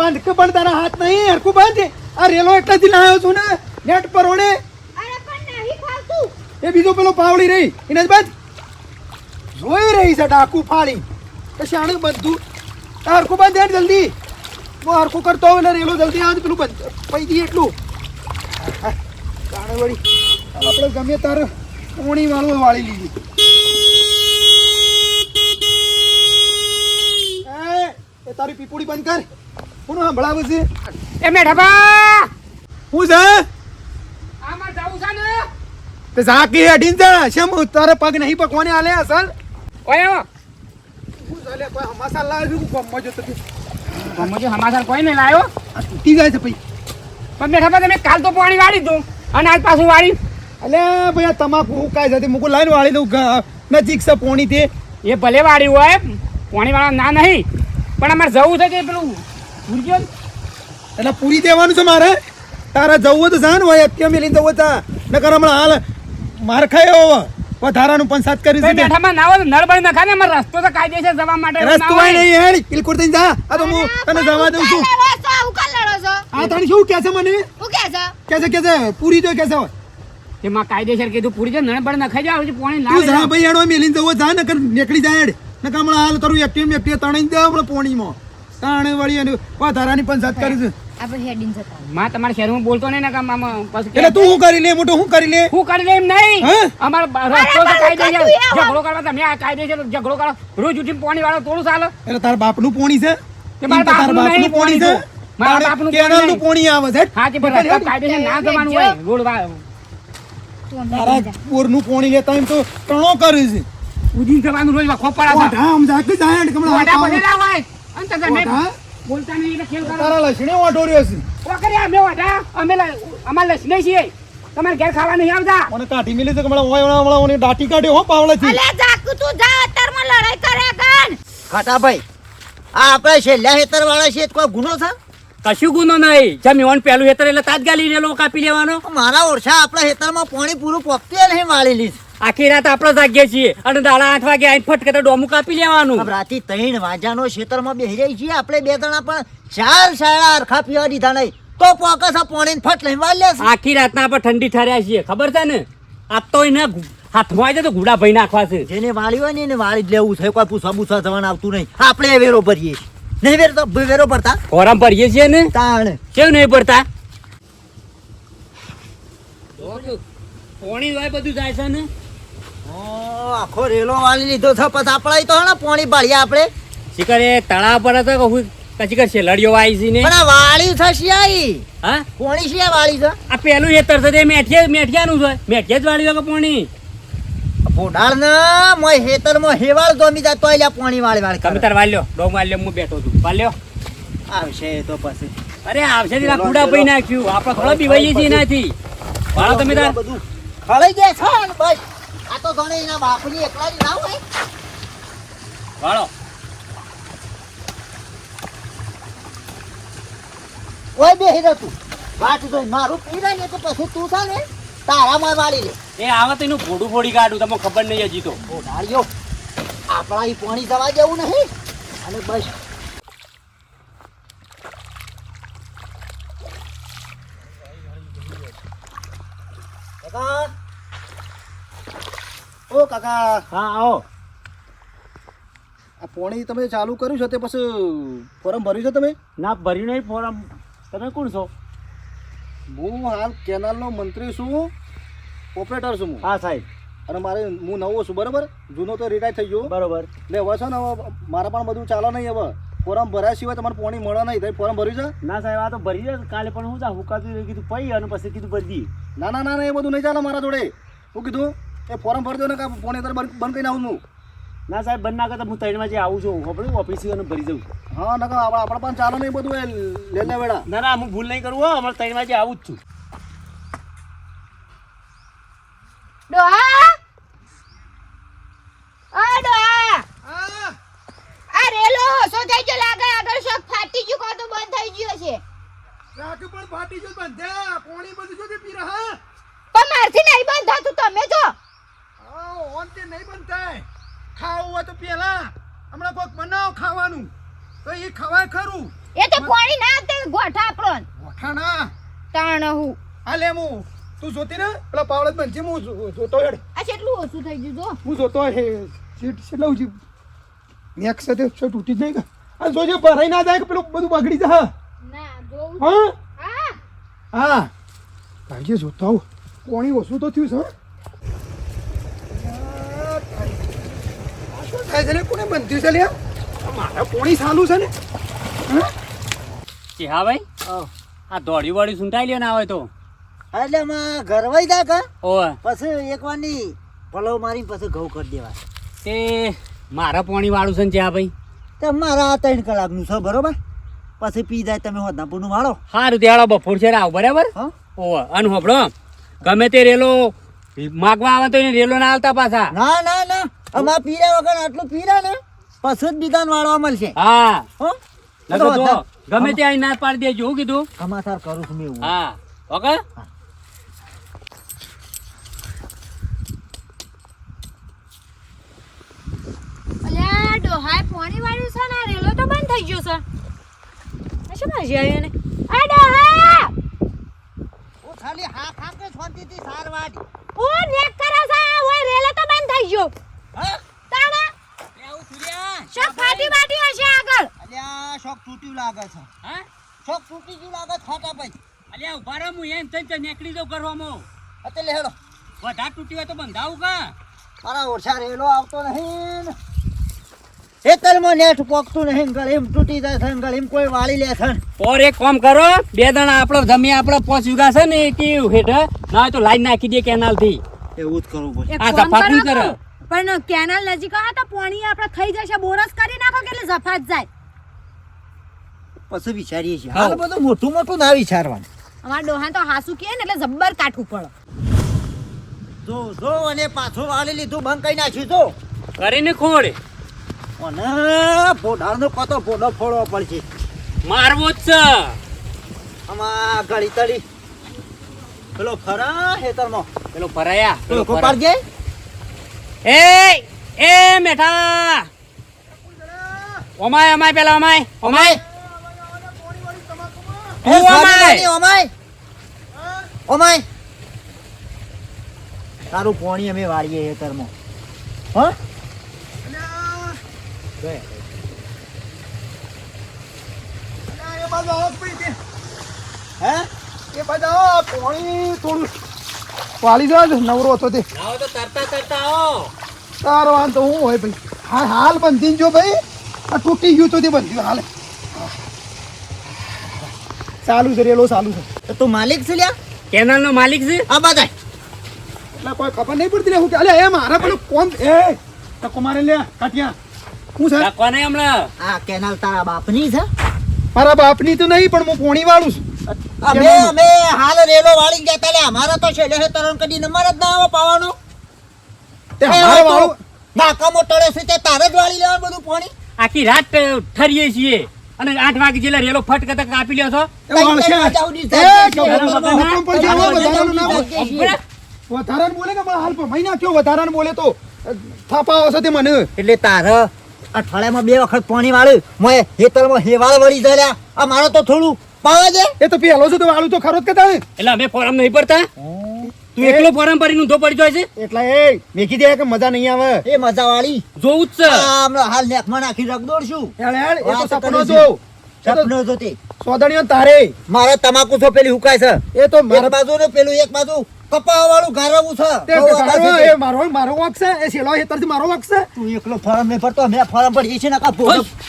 બાંધ કે પણ તારા હાથ નહીં હરખું બાંધ. આ રેલો એટલાથી લાવ્યો છું ને નેટ પર ફાવતું. એ બીજો પેલો પાવડી રહી. એને જ બાંધ. જોઈ રહી છે ડાકુ ફાળી. પછી શાણે બધું. આ હરખું બાંધ યાર જલ્દી. હું હરખું કરતો હોય ને રેલો જલ્દી આજ પેલું બંધ. પૈ દઈએ એટલું. જાણે વળી આપણે ગમે તારે પોણી વાળું વાળી લીધી. તારી પીપુડી બંધ કર. કોણ સંભળાવે છે? એ મેઠાબા હું છે? આમાં જાવું છે ને? તે ઝાકી હેડીન જા શેમ તારે પગ નહીં પકવાને આલે અસલ? ઓય હું ચાલે કોઈ હમાસા લાવે છે ગમમાં જો તો મમ્મી હમાસર કોઈ નહીં લાવ્યો તૂટી જાય છે ભાઈ. પણ મેઠાબા તમે કાલ તો પાણી વાળી દઉં અને આજ પાછું વાળી. અલે ભાઈ તમાકુ હુકાય છે તે મુકુ લાઈન વાળી દઉં નજીક છે પોણી તે એ ભલે વાળી હોય પાણી વાળા ના નહીં. પણ અમારે જવું છે કે પેલું એટલે પૂરી દેવાનું છે મારે. તારે જવું હોય તો જા ને હોય અત્યારે મેલી જવું તા નકર હમણાં હાલ માર ખાયો હવે. વધારાનું પંચાયત કરી દીધું બેઠામાં ના હોય તો નળ બળી નખાય ને અમારે રસ્તો તો કાયદેસર જવા માટે રસ્તો હોય. નહીં હેડ કિલકુર થઈ જા. આ તો હું તને જવા દઉં છું. આ તને શું કહે છે મને? શું કહે છે કે છે કે છે પૂરી તો કે છે તેમાં કાયદેસર કીધું પૂરી છે નળ બળી નખાઈ જાય પછી પાણી તું જા ભાઈ એડો મેલીન જવો જા નકર નીકળી જાય હેડ. નકર હમણાં હાલ તારું એક એક્ટિવ તણાઈ દે હમણાં પોણીમાં. તાણે વળી અને વધારાની પંચાયત કરી છે. આપણે હેડિંગ જતા. માં તમારા શહેરમાં બોલતો નહીં ને કામ મામા પછી એટલે તું શું કરી લે મોટો શું કરી લે? શું કરી લે એમ નહીં? અમારો રસ્તો તો અરે કાયદેસર ઝઘડો કરવા તમે આ કાયદેસર ઝઘડો કરો. રોજ ઉઠીને પાણી વાળો તોડું ચાલે એટલે તારા બાપનું પોણી છે? તે મારા તો બાપનું નહીં પોણી છે. મારા બાપનું કેનાલનું નું પોણી આવે છે. હા કે પણ રસ્તો કાયદેસર ના જવાનું હોય. રોડ વા- તારા જા. બોરનું પોણી લેતા એમ તો ટણો કરે છે. ઉડીને જવાનું રોજ. ઓઢા આમ જા જાય કમળા હોય. અને તમે નહીં બોલતા નહીં એટલે ખેલ કરો. તારા લસણે ઓઢો રહ્યો છે. અમે ઓઢા, અમે અમારે લસણે છીએ. તમારે ઘેર ખાવા નહીં આવતા. મને કાઢી મેલી તો હમણાં ઓય હમણાં હમણાં દાટી કાઢ્યો હો પાવળાથી. અલે જાકુ તું જા અત્યારમાં લડાઈ કરે. કન ખાટાભાઈ આ આપણે છેલ્લા હેતર વાળા છે કોઈ ગુનો છે? કશું ગુનો નહીં. જમીન પેલું હેતર એટલે તાત્કાલિક રેલો કાપી લેવાનો. મારા ઓરછા આપણા હેતરમાં પાણી પૂરું પોપતી નહીં વાળેલી. છે. આખી રાત આપણે જાગીએ છીએ અને દાડા આઠ વાગે આઈ ફટકે તો ડોમું કાપી લેવાનું. રાતે ત્રણ વાજાનો ખેતરમાં બેસી જાય છીએ. આપણે બે જણા પણ ચાર સાડા અરખા પીવા દીધા નહીં. તો પોકસ પોણીને ફટ લઈ વાળ આખી રાતના આપણે ઠંડી ઠાર્યા છીએ. ખબર છે ને? આ તો એને હાથમાં આવી તો ગુડા ભાઈ નાખવા છે. જેને વાળી હોય ને એને વાળી જ લેવું છે. કોઈ પૂછવા પૂછવા જવાનું આવતું નહીં. આપણે વેરો ભરીએ નહીં વેરો તો વેરો ભરતા? ફોરમ ભરીએ છીએ ને? તાણે. કેવું નહીં ભરતા? પોણી હોય બધું જાય છે ને? આખો રેલો વાળી લીધો છે પછી આપણે તો ને પાણી બાળીએ આપણે. શિખર એ તળાવ પર હતો કે હું કચી કરશે? લડિયો વાળી છે ને? પણ વાળી છે શિયાઈ હા? કોણી શિયા વાળી છે? આ પેલું હેતર છે તે મેઠિયા મેઠિયાનું છે. મેઠિયા જ વાળી કે પોણી? ફોડાળ ના મોય હેતર મો હેવાળ જોમી જાય તોય લ્યા પોણી વાળી વાળી તમે તાર વાલ્યો ડોમ વાલ્યો હું બેઠો છું. વાલ્યો? આવશે તો પછી. અરે આવશે તેના કુડા પઈ નાખ્યું. આપણે થોડા બીવાઈએ છીએ એનાથી. વાળો તમે તાર? બધું. ખળાઈ ગયા છે બસ. આ તો એના બાપની એકલાની ના હોય. વાળો. ઓય બેહી રહે તું? વાત જોઈ મારું પી ને તો પછી તું છે ને તારા માં વાળી લે. એ આવે તો એનું ભોડું ફોડી કાઢું તમને ખબર નહીં હજી તો. ફોડાળ્યો આપણા પાણી જવા જેવું નહીં. અને બસ. ઓ કાકા. હા આવો. આ પોણી તમે ચાલુ કર્યું છે તે પછી ફોરમ ભર્યું છે તમે? ના ભર્યું નહીં ફોરમ. તમે કોણ છો? હું હાલ કેનાલનો મંત્રી છું ઓપરેટર છું હું. હા સાહેબ. અને મારે હું નવો છું બરાબર? જૂનો તો રિટાયર થઈ ગયો. બરોબર. એટલે હવે છે ને હવે મારા પણ બધું ચાલે નહીં હવે. ફોરમ ભર્યા સિવાય તમારે પોણી મળે નહીં. તમે ફોરમ ભર્યું છે? ના સાહેબ આ તો ભરી જાય કાલે પણ હું જા હુકાતું કીધું પઈ અને પછી કીધું ભરી ના ના ના એ બધું નહીં ચાલે મારા જોડે. હું કીધું એ ફોર્મ ભરી દો ને કે પોણે તારે બંધ બંધ કરીને આવું હું. ના સાહેબ બંધ ના કરતા હું ત્રણ વાગે આવું છું. આપણે ઓફિસે અને ભરી જાઉં હા નકર આપણે આપણે પણ ચાલો નહીં બધું એ લે લે વેડા ના ના હું ભૂલ નહીં કરું હો. અમારે ત્રણ વાગે આવું જ છું. ડોહા! આ ડોહા! આ રેલો ઓછો થઈ ગયો? લાગે આગળ શોક ફાટી ગયું કાં તો બંધ થઈ ગયો છે રાખી પણ ફાટી જો બંધ્યા પોણી બધું જો કે પીરા હા? પણ મારથી નહીં બંધાતું તમે જો. ઓન તે નહીં બંધ થાય. ખાવું હોય તો પેલા હમણાં કોઈક બનાવ ખાવાનું. તો એ ખવાય ખરું. એ તો પાણી ના તે ગોઠા આપણો. ના. તાણ હું. આ લે હું. તું જોતી ને પેલા પાવડત બનશે હું જો- જોતો હેડ. આ કેટલું ઓછું થઈ ગયું જો. હું જોતો હે. સીટ કેટલા ઉજી મેક સાથે છે તૂટી જ નહીં કે આ જોજે ભરાઈ ના જાય કે પેલું બધું બગડી જાય. ના જોઉં હા? હા. હા. ભાઈજી જોતો આવું કોણી ઓછું તો થયું છે હં? આ શું થાય છે ને? કોને બંધ્યું છે લ્યા મારા કોણી સાલું છે ને? કે હા ભાઈ? આ દોડી વોડી સુંટાઈ લ્યો ના હોય તો. એટલે માં ઘરવાઈ દા કા ઓય. પછી એક વારની પલવ મારી પછી ઘઉં કરી દેવા તે મારા પોણી વાળું છે ને જ્યાં ભાઈ. તે મારા ત્રણ કલાકનું છે બરોબર? પછી પી જાય તમે હોદનાપુરનું વાળો. સારું ત્યાં બપોર છે આવ બરાબર? હા. ઓય અન હોબળો ગમે તે રેલો માગવા આવે તો રેલો ના આવતા પાછા. ના ના ના પીરા વગર આટલું પીરા ને પછી જ બીજાને વાળવા મળશે. હા. હો? ગમે તે અહીં ના પાડી દેજો હું કીધું? કમાસાર કરું છું મેં હા. ઓકે? ડોહાય પાણી વાળ્યું છે ને રેલો તો બંધ થઈ ગયો છે. શું ભાજી આવી એને? આ ડોહા! ખાલી હા વાટ ઓ નેક કરે છે ઓય રેલો તો બંધ થઈ ગયો હા તાણા શોક ફાટી બાટી હશે આગળ અલ્યા શોક તૂટ્યું લાગે છે શોક તૂટી ગયું લાગે છે ભાઈ. અલ્યા ઊભા રહો હું એમ થઈ નીકળી દઉં કરવામાં અત્યારે હેડો. વધારે તૂટી હોય તો બંધાવું કા? મારા ઓછા રેલો આવતો નહીં ખેતરમાં નેટ પોકતું નહીં ગળીમ તૂટી જાય છે ગળીમ કોઈ વાળી લે છે ઓર એક કામ કરો બે દણા આપણો જમી આપણો પોચ વીઘા છે ને કે હેઠ ના તો લાઈન નાખી દે કેનાલથી એવું જ કરવું પડે આ ઝપાટું કરો પણ કેનાલ નજીક હતા તો પાણી આપણે થઈ જશે બોરસ કરી નાખો કે એટલે જફાત જાય? પછી વિચારીએ છીએ. હાલ બધું મોટું મોટું ના વિચારવાનું. અમાર ડોહા તો હાસુ કે ને એટલે જબ્બર કાઠું પડે. જો જો અને પાછું વાળી લીધું બંધ કરી નાખ્યું તો કરીને ખોડ અને પોઢાનો કતો ફોડો ફોડવો પડશે. મારવો જ છે. આમાં ગળી તળી. પેલો ફરા હેતરમાં પેલો ભરાયા પેલો પેલો કોપાર ભરાયા. એ એ મેઠા. ઓમાય ઓમાય પેલા ઓમાય ઓમાય એ હું સ્વામિનારાયણ, ઓમાય ઓમાય ઓમાય તારું પોણી અમે વાળીએ હેતરમાં હા? વાળી દે, નવરો હતો તે. તારો વાંધો હું હોય ભાઈ. હાલ બંધી જો ભાઈ. આ તૂટી ગયું તો તે બંધ્યું હાલ. ચાલુ છે રેલો ચાલુ છે. તો તું માલિક છે લ્યા? કેનાલ નો માલિક છે? આ બધાય એટલે કોઈ ખબર નહીં પડતી લે હું અલે એ મારા પેલું કોમ એ ટકો મારે લે કાટિયા હું છે? કોને હમણાં? આ કેનાલ તારા બાપની છે? મારા બાપની તો નહીં પણ હું પોણી વાળું છું. અમે અમે હાલ રેલો વાળી ગયા લે અમારા તો છે હે તરણ કદી નંબર જ ના આવે પાવાનો. તે એ મારે વાળું નાકામો ટળે છે તે તારે જ વાળી લેવાનું બધું પાણી. આખી રાત ઠરીએ છીએ. અને આઠ વાગે જેલા રેલો ફટ કરતા કાપી લ્યો છો. એ, જાતે કે હાલ પર મહિના વધારાનું ના બોલ. અભરા. વધારાનું બોલે કે મારા હાલ ભમાઈ નાખ્યો વધારાનું બોલે તો. થાપા આવશે તે મને. એટલે તારે અઠવાડિયામાં બે વખત પાણી વાળ્યું મોય હેતરમાં હેવાળ વળી જલ્યા. આ મારો તો થોડું પાવા દે. એ તો પેલો છે તો વાળું તો ખરો જ કહેતા ને એટલે અમે ફોરમ નહીં પડતા. તું એકલો ફોરમ ભરીને ઊંધો પડી જાય છે? એટલે એ મેં દે કે મજા નહીં આવે. એ મજા વાળી જોવું જ છે. હમણાં હાલ નેકમાં નાખી રગદોડ છું હેળ, હેળ, એ તો સપનો જો સપનો જો તે સોદણીઓ તારે. મારે તમાકુ છો પેલી હુકાય છે. એ તો મારા બાજુ ને પેલું એક બાજુ. કપાવા વાળું ગારવું છે. તે બહુ એ મારો મારો વાંક છે એ હેતર હેતરથી મારો વાંક છે. તું એકલો ફોરમ નહીં ભરતો મેં ફોરમ ભરી છે ને કા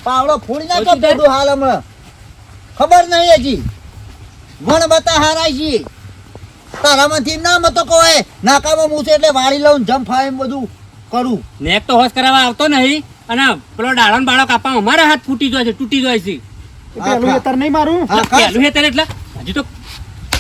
પાવડો ફોડી નાખો ઓય, હાલ હમણાં. ખબર નહીં હજી. વણ બતા હારાય છે. તારામાંથી ના મતો કહે નાકામાં મૂસે એટલે વાળી લઉં જમ ફાય બધું કરું. નેક તો હોશ કરાવવા આવતો નહીં અને પેલો ડાળન બાળો કાપા અમારા હાથ ફૂટી જાય છે તૂટી જાય છે. પેલું હેતર નહીં મારું? પેલું હેતર એટલે? હજી તો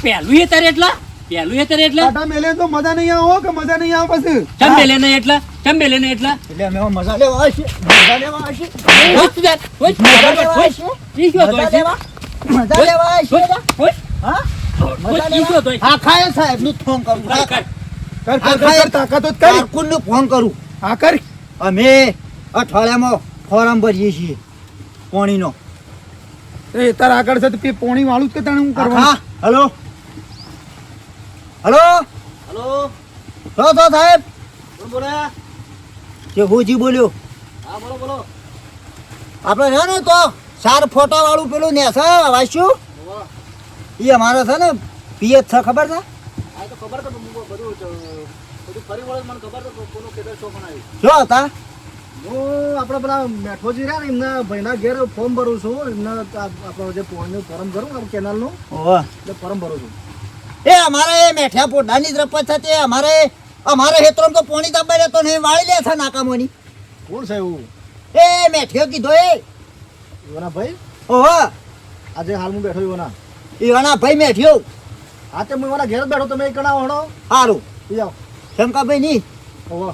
પેલું હેતર એટલે? પેલું હેતર એટલે? કાંટા મેલે તો મજા નહીં આવો કે મજા નહીં આવે પછી? ચમ મેલે નહીં એટલે? ચમ મેલે નહીં એટલે? એટલે અમે મજા લેવા આવશે. મજા લેવા આવશે. મજા લેવા આવશે. મજા લેવા. આવશે. હા? ખાય સાહેબનું ફોન કરું. કર, કર. કર કર કર, કર તાકાત કર. કારકુનનું ફોન કરું. હા કર. અમે અઠવાડિયામાં ફોરમ ભરીએ છીએ પાણીનો. એ તાર આગળ છે તો પોણી વાળું જ કે તને હું કરવા હલો. હલો. હલો. તો સાહેબ. બોલે? કે હુજી બોલ્યો. હા બોલો બોલો. આપણે ને તો સાર ફોટા વાળું પેલું ને છે વાંચ્યું? એ અમારે છે ને પિયત છે ખબર છે? જો હતા હું આપણે પેલા મેઠોજી રહ્યા ને એમના ભાઈના ઘેર ફોર્મ ભરું છું એમના આપણો જે પોઈન્ટનું ફોર્મ ભરું ને કેનાલનું એટલે ફોર્મ ભરું છું. એ અમારે એ મેઠિયા પોડાની જ રપત છે તે અમારે અમારે હેતરોમ તો પોણી દબાઈ રહેતો ને વાળી લે છે નાકામોની. કોણ છે એવું? એ મેઠિયો કીધો એ. એવાના ભાઈ? ઓહો. આજે હાલ હું બેઠો ઈવાના ભાઈ મેઠિયો હા તે હું મારા ઘેર જ બેઠો તમે કણા હણો. સારું જાઓ. શંકા ભાઈ ની. ઓહો.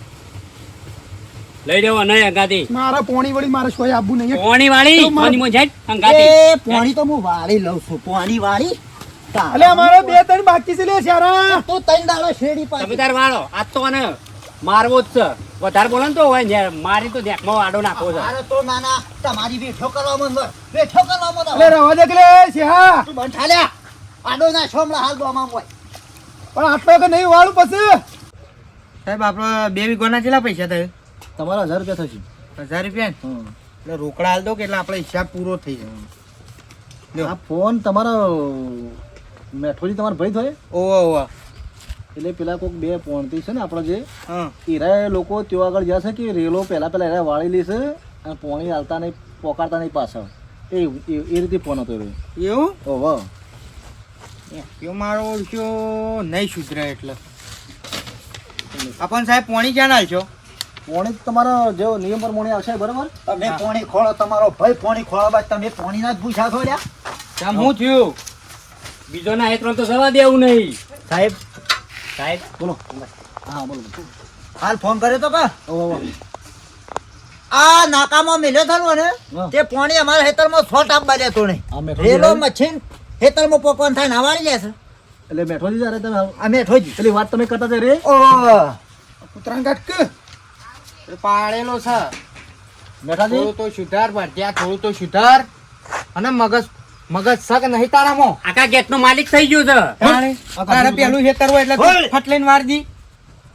લઈ દેવો નહીં અંગાતી. મારા પોણી વળી મારે સોય આપવું નહીં. પોણી વાળી? પોણી મો જાય અંગાતી. એ પોણી તો હું વાળી લઉં છું પોણી વાળી. અલે અમારે બે ત્રણ બાકી છે લે સારા તો ત્રણ દાડો શેરડી તમે તાર વાળો આજ તો અને મારવો જ છે. વધારે બોલે ને તો હોય ને મારી તો દેખમાં વાડો નાખો છે. મારે તો નાના તમારી બેઠો કરવા મન બેઠો કરવા અલે મંદર રવા દે કે લે શેહા તું બંધ ઠાલ્યા આડો ના છોમલા હાલ દોમાં હોય. પણ આટલો કે નહીં વાળું પછી? સાહેબ આપણો બે વીઘોના કેટલા પૈસા થાય? તમારા હજાર રૂપિયા થશે. હજાર રૂપિયા? એટલે રોકડા હાલ દો કે એટલે આપણે હિસાબ પૂરો થઈ જાય. લ્યો. આ ફોન તમારો મેઠોજી તમારો ભાઈ થયો ઓવા ઓવા એટલે પેલા કોઈક બે પોણતી છે ને આપણે જે હા. ઈરાય લોકો ત્યાં આગળ જશે કે રેલો પહેલા પહેલા એરા વાળી લેશે અને પોણી હાલતા નહીં પોકારતા નહીં પાછળ. એ એ- રીતે ફોન હતો એવું? ઓહો કયો મારો ઓળખ્યો નહીં સુધરે એટલે. આપણ સાહેબ પોણી ક્યાં નાખશો પોણી તમારો જેવો નિયમ પ્રમાણે આવશે બરાબર? તમે પોણી ખોળો તમારો ભાઈ પોણી ખોળો બાદ તમે પોણી ના જ પૂછા થોડ્યા તમ હું થયું. બીજો ના એક તો જવા દેવું નહીં. સાહેબ સાહેબ? બોલો. હા બોલો. હાલ ફોન કર્યો તો કા. આ નાકામાં મેલ્યો થયો ને તે પોણી અમારા ખેતરમાં છોટ આપવા દેતો નહીં. આ મેઠોજી રેલો આવે? મચ્છીન ખેતરમાં પોકવાન થાય નાવાળી છે. એટલે મેઠોજી જ્યારે તમે આવો. અમે ઠોજી પેલી વાત તમે કરતા રે? ઓ કૂતરાને કાઢ કે. એ છે. મેઠાજી? થોડું તો સુધાર ભરત્યા થોડું તો સુધાર. અને મગજ મગજ સક નહીં તારામાં. આખા ગેટ નો માલિક થઈ ગયો છે. તારે તારે પેલું હેતર હોય એટલે ફટ લઈને વારી દી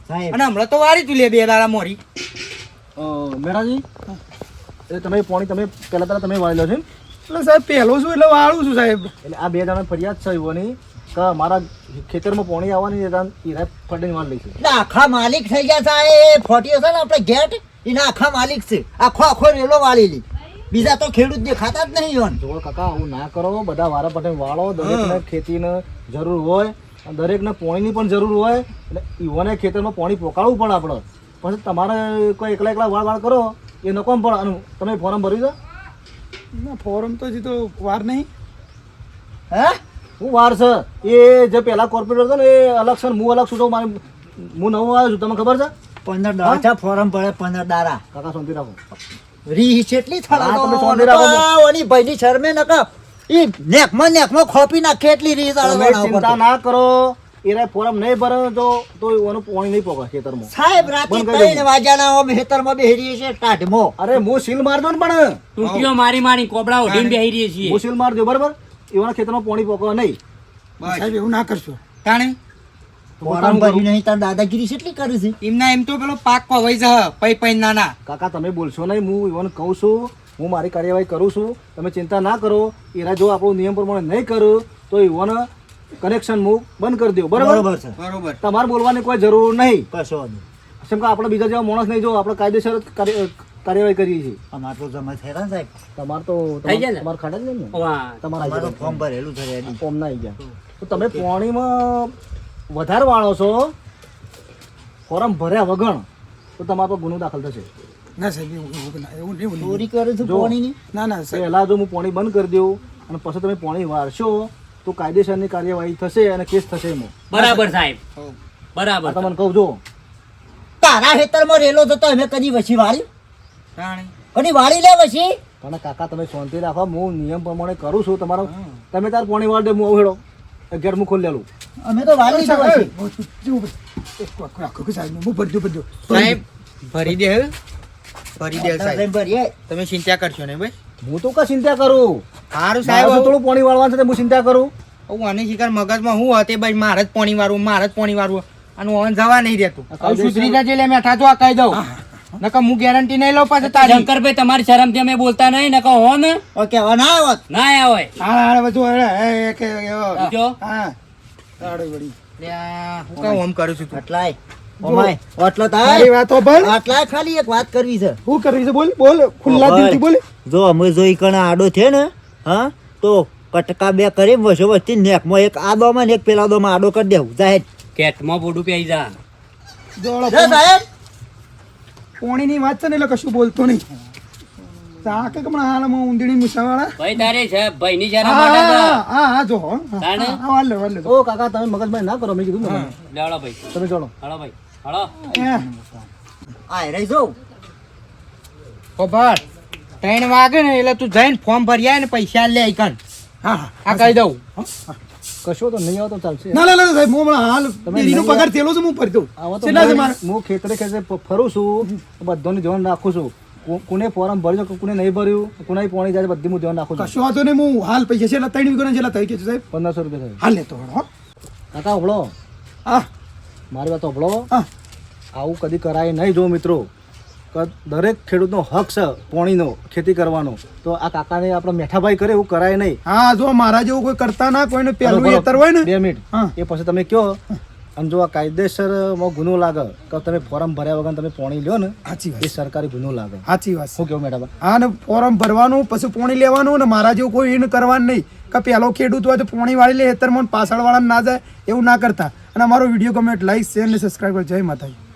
સાહેબ. અને હમણાં તો વારી તું લે બે દાડા મોરી. મેરાજી એટલે તમે પોણી તમે પહેલા પહેલા તમે વાળી લો છો એટલે સાહેબ પહેલો છું એટલે વાળું છું સાહેબ. એટલે આ બે દાડા ફરિયાદ છે એવોની કે મારા ખેતરમાં પોણી આવવાની રાત ફટીને વાળ લઈશું આખા માલિક થઈ ગયા સાહેબ. ફોટીઓ છે ને આપણે ગેટ એના આખા માલિક છે. આખો આખો રેલો વાળેલી. બીજા તો ખેડૂત દેખાતા જ નહીં યોન જોડ કાકા આવું ના કરો. બધા વારા પટે વાળો. દરેકને ખેતીને જરૂર હોય. અને દરેકને પાણીની પણ જરૂર હોય. એટલે યુવાને ખેતરમાં પોણી પોકાળવું પડે આપણે પછી તમારે કોઈ એકલા એકલા વાળ વાળ કરો એ નકોમ પણ. અને તમે ફોરમ ભરી દો. ના ફોરમ તો હજી તો વાર નહીં. હે? હું વાર છે? એ જે પહેલાં કોર્પોરેટર હતો ને એ અલગ છે હું અલગ છું તો મારે હું નવો આવ્યો છું. તમને ખબર છે? પંદર દાડા ફોરમ ભરે પંદર દાડા. કાકા શાંતિ રાખો. રીહ રાખો. થળાવવાની ભાઈની શરમે નકા ઈ નેકમાં નેકમાં ખોપી નાખે એટલી રીહ ચિંતા ના કરો. એ ફોરમ નહીં ભરે તો તો ઓનું પોણી નહીં પોકે ખેતરમાં. સાહેબ રાતે ત્રણ વાગ્યાના અમે ખેતરમાં બેહરીએ છીએ ટાઢમો. અરે હું સીલ માર દો ને પણ. તૂટીઓ મારી મારી કોબડા ઓઢીને બેહી રહીએ છીએ. હું સીલ માર દો બરાબર? એવાના ખેતરમાં પોણી પોકવા નહીં. સાહેબ એવું ના કરશો. તાણે? ફોરમ ભર્યું નહીં તાર દાદાગીરી કેટલી કરે છે? એમના એમ તો પેલો પાક કોવાઈ જહ પೈ પೈ નાના. કાકા તમે બોલશો નહીં હું ઈવન કહું છું હું મારી કાર્યવાહી કરું છું. તમે ચિંતા ના કરો એના જો આપણો નિયમ પ્રમાણે નહીં કરું તો ઈવન કનેક્શન હું બંધ કરી દો બરાબર? બરોબર છે. બરોબર. તમારે બોલવાની કોઈ જરૂર નહીં. કશો નહીં. કેમ કે આપણે બીજા જેવા માણસ નહીં જો આપણે કાયદેસર કાર્યવાહી કરીએ છીએ. અમારે તો જમા થયેલા ને સાહેબ. તમારે તો થઈ જાય ને? તમારે ખાડા જ નહીં ને? વાહ. તમારા અમારે તો આવી ફોર્મ ભરેલું છે ફોર્મ ના આવી ગયા. તો તમે પાણીમાં વધારે વાળો છો ફોરમ ભર્યા વગર તો તમારા પર ગુનો દાખલ થશે. ના સાહેબ એવું નહીં. ચોરી કરે છે પાણીની ના ના સાહેબ. પહેલા જો હું પાણી બંધ કરી દઉં અને પછી તમે પાણી વાળશો તો કાયદેસરની કાર્યવાહી થશે અને કેસ થશે એમાં. બરાબર સાહેબ. બરાબર. તમને કહું જો. તારા ખેતરમાં રેલો થતો અમે કદી વસી વાળી? કદી વાળી લે વસી? પણ કાકા તમે શાંતિ રાખો. હું નિયમ પ્રમાણે કરું છું તમારો. તમે તાર પોણી વાળ દે હું અવહેડો અગિયાર હું ખોલી લેલું અમે તો વાલી. એક આખું કે સાહેબ હું બધું બધું સાહેબ ભરી દે ભરી દે સાહેબ. ભરીએ. તમે ચિંતા કરશો ને ભાઈ. હું તો કા ચિંતા કરું. સારું સાહેબ થોડું પાણી વાળવાનું છે હું ચિંતા કરું. હું આની શિકાર મગજમાં હું હતી ભાઈ મારે જ પાણી વાળવું મારે જ પાણી વાળવું. અને ઓન જવા નહીં દેતું. સુધરી જજે એટલે મેઠા તો આ કહી દઉં નકા હું ગેરંટી નહીં લઉં પાછું તારી. શંકરભાઈ તમારી શરમથી અમે બોલતા નહીં નકા હો ને ઓકે ના આવત ના આવે હા હા બધું હા. તાળે વળી. હું કાં ઓમ કરું છું આટલાય ઓમાય. આટલો મારી વાતો પણ. આટલાય ખાલી એક વાત કરવી છે. શું કરવી છે? બોલ બોલ. ખુલ્લા દિલથી બોલ. જો અમે જો ઈ આડો છે ને હા તો કટકા બે કરી વસો વસ્તી નેકમાં એક આદોમાં ને એક પેલા આડો કરી દેવું. જાહેર કેટમાં બોડું પહેરી જા. સાહેબ પોણીની વાત છે ને એટલે કશું બોલતો નહીં. ચાકે કે હમણાં હાલમાં ઊંધીની મુસાવાળા? ભાઈ તારે છે ભાઈ ની જરા હા માટે હા, હા જો હો. તાણે? હા, વાલે, વાલે, ઓ કાકા તમે મગજમાં ના કરો મેં કીધું ને તમને. ભાઈ. તમે ચલો હળો ભાઈ હળો હે. આ રહી જો ખબર ત્રણ વાગે ને એટલે તું જઈને ફોર્મ ભરી આય ને પૈસા લે કણ હા હા. આ કહી દઉં. કશો તો નહીં આવતો ચાલશે. ના ના ના સાહેબ હું હમણાં હાલ તમે પગાર થયેલો છે હું ભરી દઉં. આવો તો કેટલા હું- ખેતરે ખેતરે ફરું છું બધોને ધ્યાન રાખું છું. કોને ફોરમ ભર્યું છે, કોને નહીં ભર્યું? કોને પોણી જાય બધી હું ધ્યાન નાખું કશું વાંધો નહીં હું હાલ પૈસા છે એટલે ત્રણ વીઘોના જેટલા થઈ ગયા છે સાહેબ? પંદરસો રૂપિયા થાય. હાલ લેતો હો. કાકા હોભળો હા. મારી વાત હોભળો હા. આવું કદી કરાય નહીં જો મિત્રો. કે દરેક ખેડૂતનો હક છે પોણીનો ખેતી કરવાનો. તો આ કાકાને આપણે મેઠાભાઈ કરે એવું કરાય નહીં. હા જો મારા જેવું કોઈ કરતા ના કોઈને પહેલું બરોબર. હોય ને. બે મિનિટ. એ પછી તમે કયો. અને જો આ કાયદેસરમાં ગુનો લાગે તો તમે ફોર્મ ભર્યા વગર તમે પોણી લ્યો ને સાચી એ સરકારી ગુનો લાગે. સાચી વાત. શું કેવું મેડમ? હા ને ફોર્મ ભરવાનું પછી પોણી લેવાનું ને મારા જેવું કોઈ એને કરવાનું નહીં. કે પેલો ખેડૂત હોય તો પોણી વાળી લે હેતરમાં મને પાછળવાળાને ના જાય એવું ના કરતા. અને અમારો વીડિયો ગમે લાઈક શેર ને સબસ્ક્રાઈબ કરો. જય માતાજી.